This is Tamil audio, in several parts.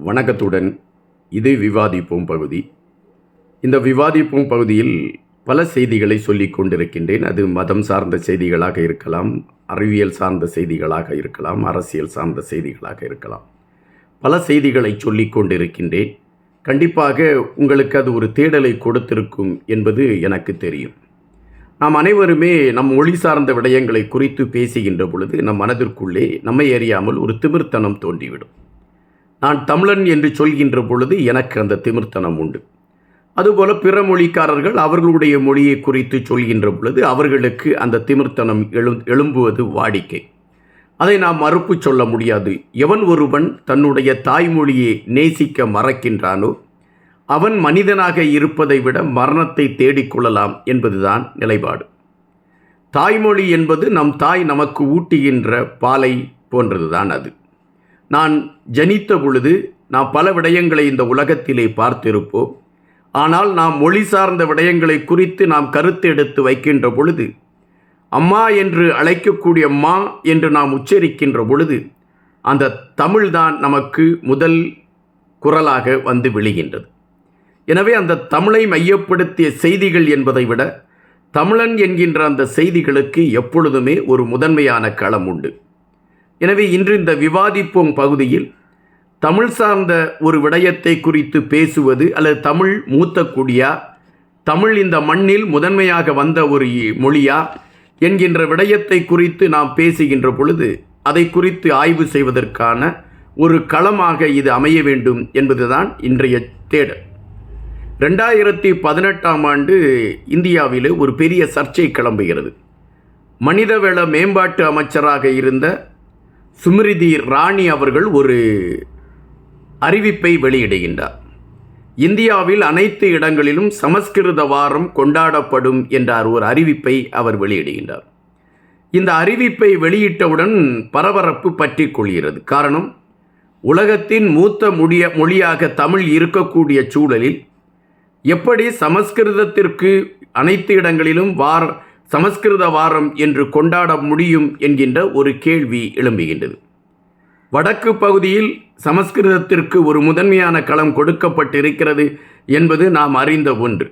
வணக்கத்துடன் இது விவாதிப்போம் பகுதி. இந்த விவாதிப்போம் பகுதியில் பல செய்திகளை சொல்லிக் கொண்டிருக்கின்றேன். அது மதம் சார்ந்த செய்திகளாக இருக்கலாம் அறிவியல் சார்ந்த செய்திகளாக இருக்கலாம் அரசியல் சார்ந்த செய்திகளாக இருக்கலாம். பல செய்திகளை சொல்லிக் கொண்டிருக்கின்றேன். கண்டிப்பாக உங்களுக்கு அது ஒரு தேடலை கொடுத்திருக்கும் என்பது எனக்கு தெரியும். நாம் அனைவருமே நம் மொழி சார்ந்த விடயங்களை குறித்து பேசுகின்ற பொழுது நம் மனதிற்குள்ளே நம்மை அறியாமல் ஒரு திமிர்த்தனம் தோன்றிவிடும். நான் தமிழன் என்று சொல்கின்ற பொழுது எனக்கு அந்த திமிர்த்தனம் உண்டு. அதுபோல பிற மொழிக்காரர்கள் அவர்களுடைய மொழியை குறித்து சொல்கின்ற பொழுது அவர்களுக்கு அந்த திமிர்த்தனம் எழு எழும்புவது வாடிக்கை. அதை நாம் மறுப்பு சொல்ல முடியாது. எவன் ஒருவன் தன்னுடைய தாய்மொழியை நேசிக்க மறக்கின்றானோ அவன் மனிதனாக இருப்பதை விட மரணத்தை தேடிக்கொள்ளலாம் என்பதுதான் நிலைப்பாடு. தாய்மொழி என்பது நம் தாய் நமக்கு ஊட்டுகின்ற பாலை போன்றதுதான் அது. நான் ஜனித்த பொழுது நாம் பல விடயங்களை இந்த உலகத்திலே பார்த்திருப்போம். ஆனால் நாம் மொழி சார்ந்த விடயங்களை குறித்து நாம் கருத்து எடுத்து வைக்கின்ற பொழுது அம்மா என்று அழைக்கக்கூடிய அம்மா என்று நாம் உச்சரிக்கின்ற பொழுது அந்த தமிழ்தான் நமக்கு முதல் குரலாக வந்து விழுகின்றது. எனவே அந்த தமிழை மையப்படுத்திய செய்திகள் என்பதை விட தமிழன் என்கின்ற அந்த செய்திகளுக்கு எப்பொழுதுமே ஒரு முதன்மையான களம் உண்டு. எனவே இன்று இந்த விவாதிப்போம் பகுதியில் தமிழ் சார்ந்த ஒரு விடயத்தை குறித்து பேசுவது அல்லது தமிழ் மூத்த குடியா தமிழ் இந்த மண்ணில் முதன்மையாக வந்த ஒரு மொழியா என்கின்ற விடயத்தை குறித்து நாம் பேசுகின்ற பொழுது அதை குறித்து ஆய்வு செய்வதற்கான ஒரு களமாக இது அமைய வேண்டும் என்பதுதான் இன்றைய தேடல். ரெண்டாயிரத்தி பதினெட்டாம் ஆண்டு இந்தியாவில் ஒரு பெரிய சர்ச்சை கிளம்புகிறது. மனிதவள மேம்பாட்டு அமைச்சராக இருந்த சுமிருதி ராணி அவர்கள் ஒரு அறிவிப்பை வெளியிடுகின்றார். இந்தியாவில் அனைத்து இடங்களிலும் சமஸ்கிருத வாரம் கொண்டாடப்படும் என்றார் ஒரு அறிவிப்பை அவர் வெளியிடுகின்றார். இந்த அறிவிப்பை வெளியிட்டவுடன் பரபரப்பு பற்றி கொள்கிறது. காரணம் உலகத்தின் மூத்த மொழிய மொழியாக தமிழ் இருக்கக்கூடிய சூழலில் எப்படி சமஸ்கிருதத்திற்கு அனைத்து இடங்களிலும் வார சமஸ்கிருத வாரம் என்று கொண்டாட முடியும் என்கின்ற ஒரு கேள்வி எழும்புகின்றது. வடக்கு பகுதியில் சமஸ்கிருதத்திற்கு ஒரு முதன்மையான களம் கொடுக்கப்பட்டிருக்கிறது என்பது நாம் அறிந்த ஒன்று.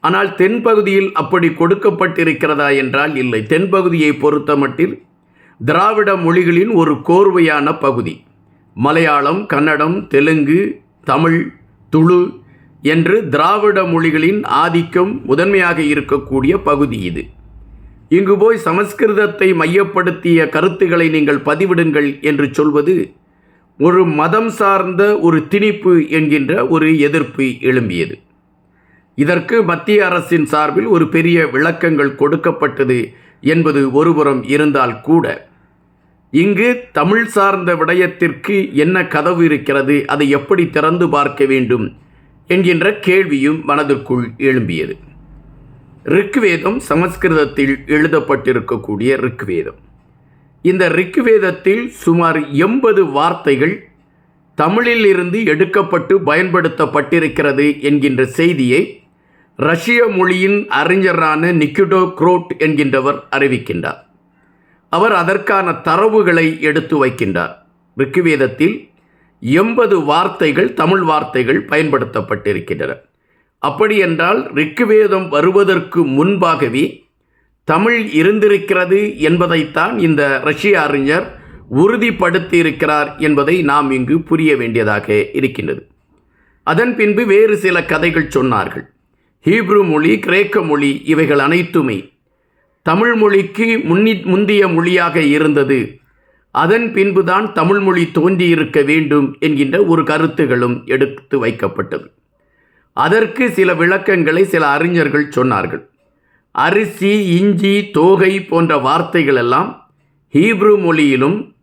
ஆனால் தென்பகுதியில் அப்படி கொடுக்கப்பட்டிருக்கிறதா என்றால் இல்லை. தென்பகுதியை பொறுத்தமட்டில் திராவிட மொழிகளின் ஒரு கோர்வையான பகுதி. மலையாளம் கன்னடம் தெலுங்கு தமிழ் துளு என்று திராவிட மொழிகளின் ஆதிக்கம் முதன்மையாக இருக்கக்கூடிய பகுதி இது. இங்கு போய் சமஸ்கிருதத்தை மையப்படுத்திய கருத்துக்களை நீங்கள் பதிவிடுங்கள் என்று சொல்வது ஒரு மதம் சார்ந்த ஒரு திணிப்பு என்கின்ற ஒரு எதிர்ப்பு எழும்பியது. இதற்கு மத்திய அரசின் சார்பில் ஒரு பெரிய விளக்கங்கள் கொடுக்கப்பட்டது என்பது ஒருபுறம் இருந்தால் கூட இங்கு தமிழ் சார்ந்த விடயத்திற்கு என்ன கதவு இருக்கிறது அதை எப்படி திறந்து பார்க்க வேண்டும் என்கின்ற கேள்வியும் மனதிற்குள் எழும்பியது. ரிக்வேதம் சமஸ்கிருதத்தில் எழுதப்பட்டிருக்கக்கூடிய ரிக்வேதம். இந்த ரிக்வேதத்தில் சுமார் எண்பது வார்த்தைகள் தமிழில் இருந்து எடுக்கப்பட்டு பயன்படுத்தப்பட்டிருக்கிறது என்கின்ற செய்தியை ரஷ்ய மொழியின் அறிஞரான நிக்கிடோ குரோட் என்கின்றவர் அறிவிக்கின்றார். அவர் அதற்கான தரவுகளை எடுத்து வைக்கின்றார். ரிக்குவேதத்தில் எண்பது வார்த்தைகள் தமிழ் வார்த்தைகள் பயன்படுத்தப்பட்டிருக்கின்றன. அப்படியென்றால் ரிக்குவேதம் வருவதற்கு முன்பாகவே தமிழ் இருந்திருக்கிறது என்பதைத்தான் இந்த ரஷ்ய அறிஞர் உறுதிப்படுத்தியிருக்கிறார் என்பதை நாம் இங்கு புரிய வேண்டியதாக இருக்கின்றது. அதன் பின்பு வேறு சில கதைகள் சொன்னார்கள். ஹீப்ரு மொழி கிரேக்க மொழி இவைகள் அனைத்துமே தமிழ் மொழிக்கு முன்னி முந்திய மொழியாக இருந்தது. அதன் பின்புதான் தமிழ் மொழி தோன்றியிருக்க வேண்டும் என்கின்ற ஒரு கருத்துகளும் எடுத்து வைக்கப்பட்டது. அதற்கு சில விளக்கங்களை சில அறிஞர்கள் சொன்னார்கள். அரிசி இஞ்சி தோகை போன்ற வார்த்தைகள் எல்லாம் ஹீப்ரு மொழியிலும்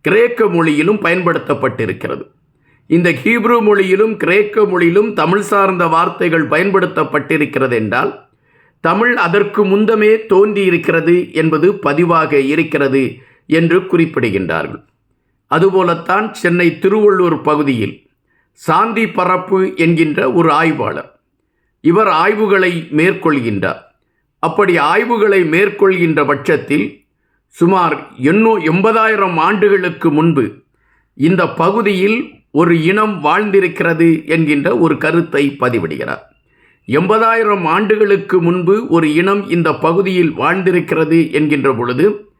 கிரேக்க மொழியிலும் பயன்படுத்தப்பட்டிருக்கிறது. இந்த ஹீப்ரு மொழியிலும் கிரேக்க மொழியிலும் தமிழ் சார்ந்த வார்த்தைகள் பயன்படுத்தப்பட்டிருக்கிறது என்றால் தமிழ் அதற்கு முந்தமே தோன்றியிருக்கிறது என்பது பதிவாக இருக்கிறது என்று குறிப்பிடுகின்றார்கள். அதுபோலத்தான் சென்னை திருவள்ளூர் பகுதியில் சாந்தி பரப்பு என்கின்ற ஒரு ஆய்வாளர். இவர் ஆய்வுகளை மேற்கொள்கின்றார். அப்படி ஆய்வுகளை மேற்கொள்கின்ற பட்சத்தில் சுமார் எண்ணூ எண்பதாயிரம் ஆண்டுகளுக்கு முன்பு இந்த பகுதியில் ஒரு இனம் வாழ்ந்திருக்கிறது என்கின்ற ஒரு கருத்தை பதிவிடுகிறார். எண்பதாயிரம் ஆண்டுகளுக்கு முன்பு ஒரு இனம் இந்த பகுதியில் வாழ்ந்திருக்கிறது என்கின்ற பொழுது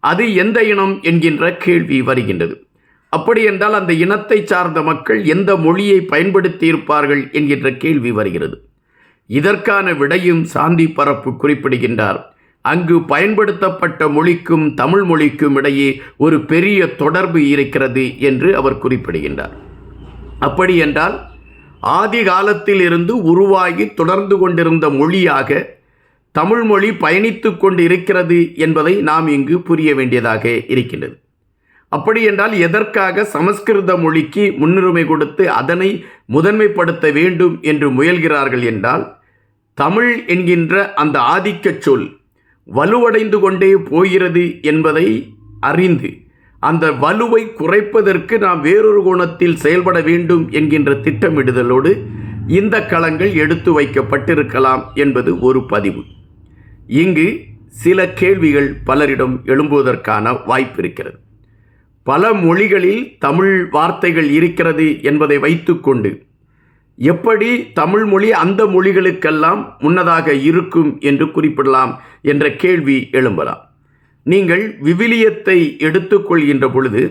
அது எந்த இனம் என்கின்ற கேள்வி வருகின்றது. அப்படி என்றால் அந்த இனத்தை சார்ந்த மக்கள் எந்த மொழியை பயன்படுத்தியிருப்பார்கள் என்கின்ற கேள்வி வருகிறது. இதற்கான விடையும் சாந்தி பரப்பு குறிப்பிடுகின்றார். அங்கு பயன்படுத்தப்பட்ட மொழிக்கும் தமிழ் மொழிக்கும் இடையே ஒரு பெரிய தொடர்பு இருக்கிறது என்று அவர் குறிப்பிடுகின்றார். அப்படி என்றால் ஆதி காலத்தில் இருந்து உருவாகி தொடர்ந்து கொண்டிருந்த மொழியாக தமிழ் மொழி பயணித்து கொண்டு இருக்கிறது என்பதை நாம் இங்கு புரிய வேண்டியதாக இருக்கின்றது. அப்படி என்றால் எதற்காக சமஸ்கிருத மொழிக்கு முன்னுரிமை கொடுத்து அதனை முதன்மைப்படுத்த வேண்டும் என்று முயல்கிறார்கள் என்றால் தமிழ் என்கின்ற அந்த ஆதிக்கச் சொல் வலுவடைந்து கொண்டே போகிறது என்பதை அறிந்து அந்த வலுவை குறைப்பதற்கு நாம் வேறொரு கோணத்தில் செயல்பட வேண்டும் என்கின்ற திட்டமிடுதலோடு இந்த களங்கள் எடுத்து வைக்கப்பட்டிருக்கலாம் என்பது ஒரு பதிவு. இங்கு சில கேள்விகள் பலரிடம் எழும்புவதற்கான வாய்ப்பு இருக்கிறது. பல மொழிகளில் தமிழ் வார்த்தைகள் இருக்கிறது என்பதை வைத்துக்கொண்டு எப்படி தமிழ் மொழி அந்த மொழிகளுக்கெல்லாம் முன்னதாக இருக்கும் என்று குறிப்பிடலாம் என்ற கேள்வி எழும்பலாம். நீங்கள் விவிலியத்தை எடுத்துக்கொள்கின்ற பொழுது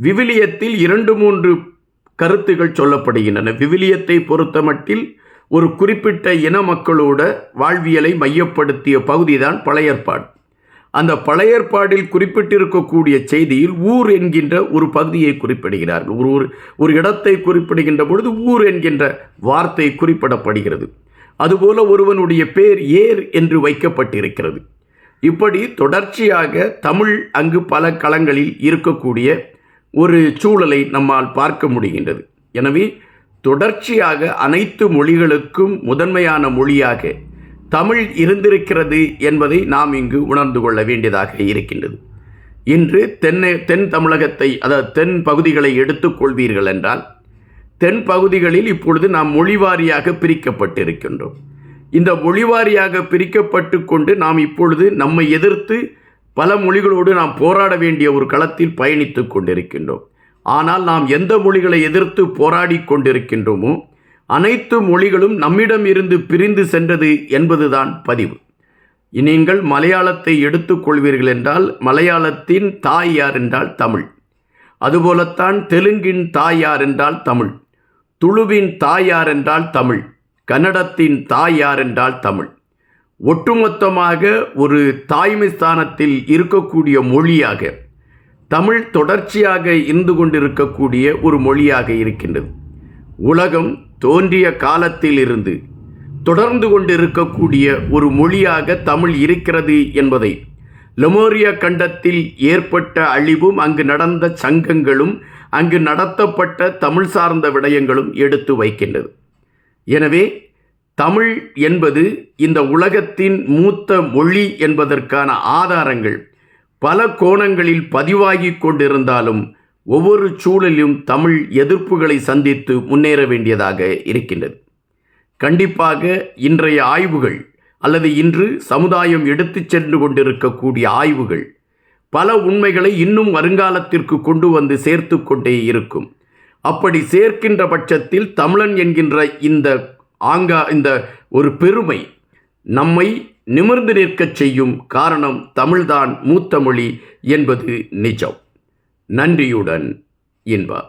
விவிலியத்தில் இரண்டு மூன்று கருத்துகள் சொல்லப்படுகின்றன. விவிலியத்தை பொறுத்தமட்டில் ஒரு குறிப்பிட்ட இன மக்களோட வாழ்வியலை மையப்படுத்திய பகுதிதான் பழையற்பாடு அந்த பழையற்பாடில் குறிப்பிட்டிருக்கக்கூடிய செய்தியில் ஊர் என்கின்ற ஒரு பகுதியை குறிப்பிடுகிறார்கள். ஒரு ஒரு ஒரு இடத்தை குறிப்பிடுகின்ற பொழுது ஊர் என்கின்ற வார்த்தை குறிப்பிடப்படுகிறது. அதுபோல ஒருவனுடைய பேர் ஏர் என்று வைக்கப்பட்டிருக்கிறது. இப்படி தொடர்ச்சியாக தமிழ் அங்கு பல களங்களில் இருக்கக்கூடிய ஒரு சூழலை நம்மால் பார்க்க முடிகின்றது. எனவே தொடர்ச்சியாக அனைத்து மொழிகளுக்கும் முதன்மையான மொழியாக தமிழ் இருந்திருக்கிறது என்பதை நாம் இங்கு உணர்ந்து கொள்ள வேண்டியதாக இருக்கின்றது. இன்று தென்னை தென் தமிழகத்தை அதாவது தென் பகுதிகளை எடுத்துக்கொள்வீர்கள் என்றால் தென் பகுதிகளில் இப்பொழுது நாம் மொழிவாரியாக பிரிக்கப்பட்டிருக்கின்றோம். இந்த மொழிவாரியாக பிரிக்கப்பட்டு கொண்டு நாம் இப்பொழுது நம்மை எதிர்த்து பல மொழிகளோடு நாம் போராட வேண்டிய ஒரு களத்தில் பயணித்து கொண்டிருக்கின்றோம். ஆனால் நாம் எந்த மொழிகளை எதிர்த்து போராடி கொண்டிருக்கின்றோமோ அனைத்து மொழிகளும் நம்மிடம் இருந்து பிரிந்து சென்றது என்பதுதான் பதிவு. நீங்கள் மலையாளத்தை எடுத்துக்கொள்வீர்கள் என்றால் மலையாளத்தின் தாய் யார் என்றால் தமிழ். அதுபோலத்தான் தெலுங்கின் தாய் யார் என்றால் தமிழ். துளுவின் தாய் யார் என்றால் தமிழ். கன்னடத்தின் தாய் யார் என்றால் தமிழ். ஒட்டுமொத்தமாக ஒரு தாய்மை ஸ்தானத்தில் இருக்கக்கூடிய மொழியாக தமிழ் தொடர்ச்சியாக இருந்து கொண்டிருக்கக்கூடிய ஒரு மொழியாக இருக்கின்றது. உலகம் தோன்றிய காலத்தில் இருந்து தொடர்ந்து கொண்டிருக்கக்கூடிய ஒரு மொழியாக தமிழ் இருக்கிறது என்பதை லெமோரியா கண்டத்தில் ஏற்பட்ட அழிவும் அங்கு நடந்த சங்கங்களும் அங்கு நடத்தப்பட்ட தமிழ் சார்ந்த விடயங்களும் எடுத்து வைக்கின்றது. எனவே தமிழ் என்பது இந்த உலகத்தின் மூத்த மொழி என்பதற்கான ஆதாரங்கள் பல கோணங்களில் பதிவாகி கொண்டிருந்தாலும் ஒவ்வொரு சூழலிலும் தமிழ் எதிர்ப்புகளை சந்தித்து முன்னேற வேண்டியதாக இருக்கின்றது. கண்டிப்பாக இன்றைய ஆய்வுகள் அல்லது இன்று சமுதாயம் எடுத்துச் சென்று கொண்டிருக்கக்கூடிய ஆய்வுகள் பல உண்மைகளை இன்னும் வருங்காலத்திற்கு கொண்டு வந்து சேர்த்து கொண்டே இருக்கும். அப்படி சேர்க்கின்ற பட்சத்தில் தமிழன் என்கின்ற இந்த ஆங்கா இந்த ஒரு பெருமை நம்மை நிமிர்ந்து நிற்கச் செய்யும் காரணம் தமிழ்தான் மூத்த மொழி என்பது நிஜம். நன்றியுடன் இன்பா